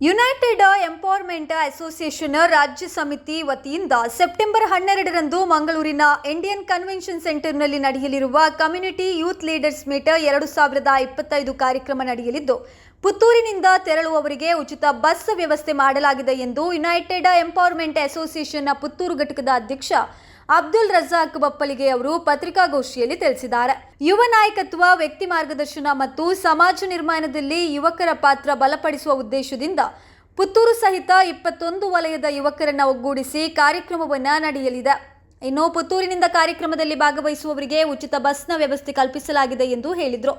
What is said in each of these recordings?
United empowerment association ರಾಜ್ಯ ಸಮಿತಿ ವತಿಯಿಂದ ಸೆಪ್ಟೆಂಬರ್ ಹನ್ನೆರಡರಂದು ಮಂಗಳೂರಿನ ಇಂಡಿಯನ್ ಕನ್ವೆನ್ಷನ್ ಸೆಂಟರ್ನಲ್ಲಿ ನಡೆಯಲಿರುವ ಕಮ್ಯುನಿಟಿ ಯೂತ್ ಲೀಡರ್ಸ್ ಮೀಟ್ ಎರಡು ಸಾವಿರದ ಇಪ್ಪತ್ತೈದು ಕಾರ್ಯಕ್ರಮ ನಡೆಯಲಿದ್ದು, ಪುತ್ತೂರಿನಿಂದ ತೆರಳುವವರಿಗೆ ಉಚಿತ ಬಸ್ ವ್ಯವಸ್ಥೆ ಮಾಡಲಾಗಿದೆ ಎಂದು ಯುನೈಟೆಡ್ ಎಂಪವರ್ಮೆಂಟ್ ಅಸೋಸಿಯೇಷನ್ನ ಪುತ್ತೂರು ಘಟಕದ ಅಧ್ಯಕ್ಷ ಅಬ್ದುಲ್ ರಜಾಕ್ ಬಪ್ಪಲಿಗೆ ಅವರು ಪತ್ರಿಕಾಗೋಷ್ಠಿಯಲ್ಲಿ ತಿಳಿಸಿದ್ದಾರೆ. ಯುವ ನಾಯಕತ್ವ, ವ್ಯಕ್ತಿ ಮಾರ್ಗದರ್ಶನ ಮತ್ತು ಸಮಾಜ ನಿರ್ಮಾಣದಲ್ಲಿ ಯುವಕರ ಪಾತ್ರ ಬಲಪಡಿಸುವ ಉದ್ದೇಶದಿಂದ ಪುತ್ತೂರು ಸಹಿತ ಇಪ್ಪತ್ತೊಂದು ವಲಯದ ಯುವಕರನ್ನು ಒಗ್ಗೂಡಿಸಿ ಕಾರ್ಯಕ್ರಮವನ್ನು ನಡೆಯಲಿದೆ. ಇನ್ನು ಪುತ್ತೂರಿನಿಂದ ಕಾರ್ಯಕ್ರಮದಲ್ಲಿ ಭಾಗವಹಿಸುವವರಿಗೆ ಉಚಿತ ಬಸ್ನ ವ್ಯವಸ್ಥೆ ಕಲ್ಪಿಸಲಾಗಿದೆ ಎಂದು ಹೇಳಿದರು.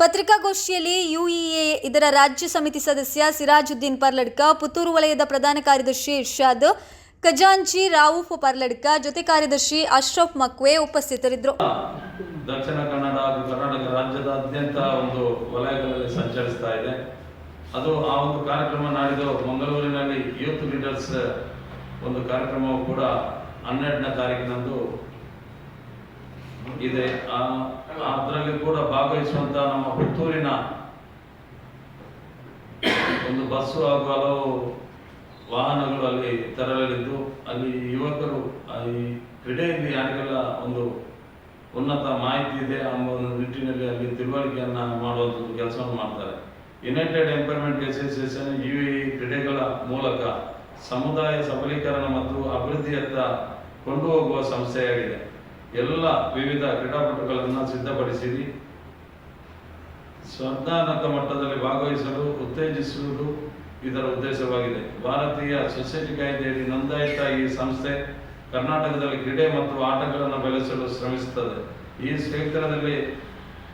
ಪತ್ರಿಕಾಗೋಷ್ಠಿಯಲ್ಲಿ ಯುಇಎ ಇದರ ರಾಜ್ಯ ಸಮಿತಿ ಸದಸ್ಯ ಸಿರಾಜುದ್ದೀನ್ ಪರ್ಲಡ್ಕ, ಪುತ್ತೂರು ವಲಯದ ಪ್ರಧಾನ ಕಾರ್ಯದರ್ಶಿ ಇರ್ಷಾದ್ ಖಜಾಂಚಿ ರಾವುಫ್ ಪರ್ಲಡ್ಕ ಜೊತೆ ಕಾರ್ಯದರ್ಶಿ ಅಶ್ರಫ್ ಮಕ್ವೆ ಉಪಸ್ಥಿತರಿದ್ದರು. ದಕ್ಷಿಣ ಕನ್ನಡ ಹಾಗೂ ಕರ್ನಾಟಕ ರಾಜ್ಯದಾದ್ಯಂತ ಒಂದು ವಲಯಗಳಲ್ಲಿ ಸಂಚರಿಸ್ತಾ ಇದೆ. ಅದು ಆ ಒಂದು ಕಾರ್ಯಕ್ರಮ ನಾಡಿದ್ದು ಮಂಗಳೂರಿನಲ್ಲಿ ಯೂತ್ ಲೀಡರ್ಸ್ ಒಂದು ಕಾರ್ಯಕ್ರಮವು ಕೂಡ ಹನ್ನೆರಡನೇ ತಾರೀಕಿನಂದು ಇದೆ. ಅದರಲ್ಲಿ ಕೂಡ ಭಾಗವಹಿಸುವಂತ ನಮ್ಮ ಪುತ್ತೂರಿನ ಒಂದು ಬಸ್ಸು ಹಾಗೂ ಹಲವು ವಾಹನಗಳು ಅಲ್ಲಿ ತೆರಳಲಿದ್ದು ಅಲ್ಲಿ ಯುವಕರು ಈ ಕ್ರೀಡೆಯಲ್ಲಿ ಯಾರಿಗೆಲ್ಲ ಒಂದು ಉನ್ನತ ಮಾಹಿತಿ ಇದೆ ಎಂಬ ಒಂದು ನಿಟ್ಟಿನಲ್ಲಿ ಅಲ್ಲಿ ತಿಳುವಳಿಕೆಯನ್ನ ಮಾಡುವಂಥದ್ದು ಕೆಲಸವನ್ನು ಮಾಡ್ತಾರೆ. United empowerment association U A ಕ್ರೀಡೆಗಳ ಮೂಲಕ ಸಮುದಾಯ ಸಬಲೀಕರಣ ಮತ್ತು ಅಭಿವೃದ್ಧಿಯತ್ತ ಕೊಂಡು ಹೋಗುವ ಸಂಸ್ಥೆಯಾಗಿದೆ. ಎಲ್ಲ ವಿವಿಧ ಕ್ರೀಡಾಪಟುಗಳನ್ನು ಸಿದ್ಧಪಡಿಸಿರಿ. ಸ್ಪರ್ಧಾತ್ಮಕ ಮಟ್ಟದಲ್ಲಿ ಭಾಗವಹಿಸಲು, ಉತ್ತೇಜಿಸುವುದು ಇದರ ಉದ್ದೇಶವಾಗಿದೆ. ಭಾರತೀಯ ಸೊಸೈಟಿ ಕಾಯ್ದೆಯಡಿ ನೋಂದಾಯಿತ ಈ ಸಂಸ್ಥೆ ಕರ್ನಾಟಕದಲ್ಲಿ ಕ್ರೀಡೆ ಮತ್ತು ಆಟಗಳನ್ನು ಬೆಳೆಸಲು ಶ್ರಮಿಸುತ್ತದೆ. ಈ ಕ್ಷೇತ್ರದಲ್ಲಿ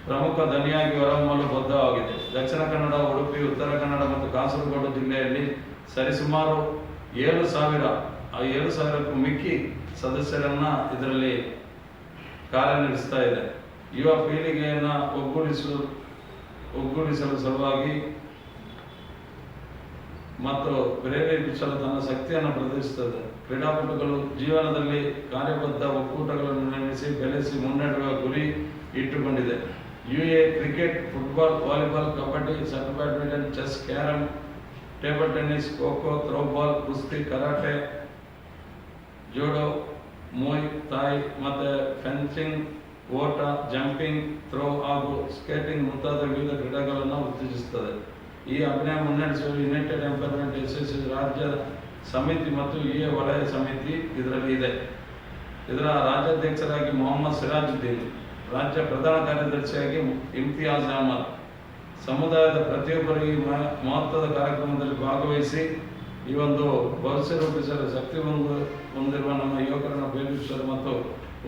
ಪ್ರಮುಖ ದನಿಯಾಗಿ ಹೊರಹೊಮ್ಮಲು ಬದ್ಧವಾಗಿದೆ. ದಕ್ಷಿಣ ಕನ್ನಡ, ಉಡುಪಿ, ಉತ್ತರ ಕನ್ನಡ ಮತ್ತು ಕಾಸರಗೋಡು ಜಿಲ್ಲೆಯಲ್ಲಿ ಸರಿಸುಮಾರು ಏಳು ಸಾವಿರ ಏಳು ಸಾವಿರಕ್ಕೂ ಮಿಕ್ಕಿ ಸದಸ್ಯರನ್ನ ಇದರಲ್ಲಿ ಕಾರ್ಯನಿರ್ವಹಿಸ್ತಾ ಇದೆ. ಯುವ ಪೀಳಿಗೆಯನ್ನು ಒಗ್ಗೂಡಿಸಲು ಒಗ್ಗೂಡಿಸಲು ಸಲುವಾಗಿ ಮತ್ತು ಪ್ರೇರೇಪಿಸಲು ತನ್ನ ಶಕ್ತಿಯನ್ನು ಪ್ರದರ್ಶಿಸುತ್ತದೆ. ಕ್ರೀಡಾಪಟುಗಳು ಜೀವನದಲ್ಲಿ ಕಾರ್ಯಬದ್ಧ ಒಕ್ಕೂಟಗಳನ್ನು ನಿರ್ಮಿಸಿ, ಬೆಳೆಸಿ ಮುನ್ನಡೆಯುವ ಗುರಿ ಇಟ್ಟುಕೊಂಡಿದೆ. U A cricket, football, volleyball, kabaddi, set badminton, chess carrom table tennis, kho kho, throwball, ಕುಸ್ತಿ, ಕರಾಟೆ, ಜೋಡೋ, ಮೋಯ್, ತಾಯ್ ಮತ್ತು ಫೆನ್ಸಿಂಗ್, ಓಟ, ಜಂಪಿಂಗ್, ಥ್ರೋ ಹಾಗೂ ಸ್ಕೇಟಿಂಗ್ ಮುಂತಾದ ವಿವಿಧ ಕ್ರೀಡೆಗಳನ್ನು ಉತ್ತೇಜಿಸುತ್ತದೆ. ಈ ಅಭಿನಯ ಮುನ್ನಡೆಸುವ ಯುನೈಟೆಡ್ ಎಂಪರ್ಮೆಂಟ್ ಎಸ್ ರಾಜ್ಯ ಸಮಿತಿ ಮತ್ತು ಎ ವಲಯ ಸಮಿತಿ ಇದರಲ್ಲಿ ಇದೆ. ಇದರ ರಾಜ್ಯಾಧ್ಯಕ್ಷರಾಗಿ ಮೊಹಮ್ಮದ್ ಸಿರಾಜುದ್ದೀನ್, ರಾಜ್ಯ ಪ್ರಧಾನ ಕಾರ್ಯದರ್ಶಿಯಾಗಿ ಇಮ್ತಿಯಾಜ್ ಅಹಮದ್. ಸಮುದಾಯದ ಪ್ರತಿಯೊಬ್ಬರು ಈ ಮಹತ್ವದ ಕಾರ್ಯಕ್ರಮದಲ್ಲಿ ಭಾಗವಹಿಸಿ ಈ ಒಂದು ಭವಿಷ್ಯ ರೂಪಿಸಲು ಶಕ್ತಿ ಹೊಂದು, ಹೊಂದಿರುವ ನಮ್ಮ ಯುವಕರನ್ನು ಉಪಯೋಗಿಸಲು ಮತ್ತು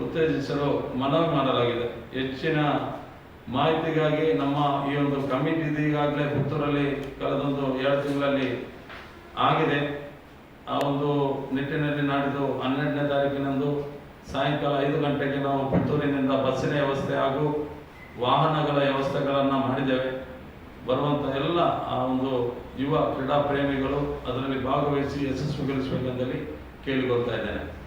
ಉತ್ತೇಜಿಸಲು ಮನವಿ ಮಾಡಲಾಗಿದೆ. ಹೆಚ್ಚಿನ ಮಾಹಿತಿಗಾಗಿ ನಮ್ಮ ಈ ಒಂದು ಕಮಿಟಿ ಈಗಾಗಲೇ ಪುತ್ತೂರಲ್ಲಿ ಕಳೆದೊಂದು ಎರಡು ತಿಂಗಳಲ್ಲಿ ಆಗಿದೆ. ಆ ಒಂದು ನಿಟ್ಟಿನಲ್ಲಿ ನಾಡಿದ್ದು ಹನ್ನೆರಡನೇ ತಾರೀಕಿನಂದು ಸಾಯಂಕಾಲ ಐದು ಗಂಟೆಗೆ ನಾವು ಪುತ್ತೂರಿನಿಂದ ಬಸ್ಸಿನ ವ್ಯವಸ್ಥೆ ಹಾಗೂ ವಾಹನಗಳ ವ್ಯವಸ್ಥೆಗಳನ್ನು ಮಾಡಿದ್ದೇವೆ. ಬರುವಂಥ ಎಲ್ಲ ಆ ಒಂದು ಯುವ ಕ್ರೀಡಾ ಪ್ರೇಮಿಗಳು ಅದರಲ್ಲಿ ಭಾಗವಹಿಸಿ ಯಶಸ್ವಿಗೊಳಿಸಬೇಕೆಂದಲ್ಲಿ ಕೇಳಿಕೊಳ್ತಾ ಇದ್ದೇನೆ.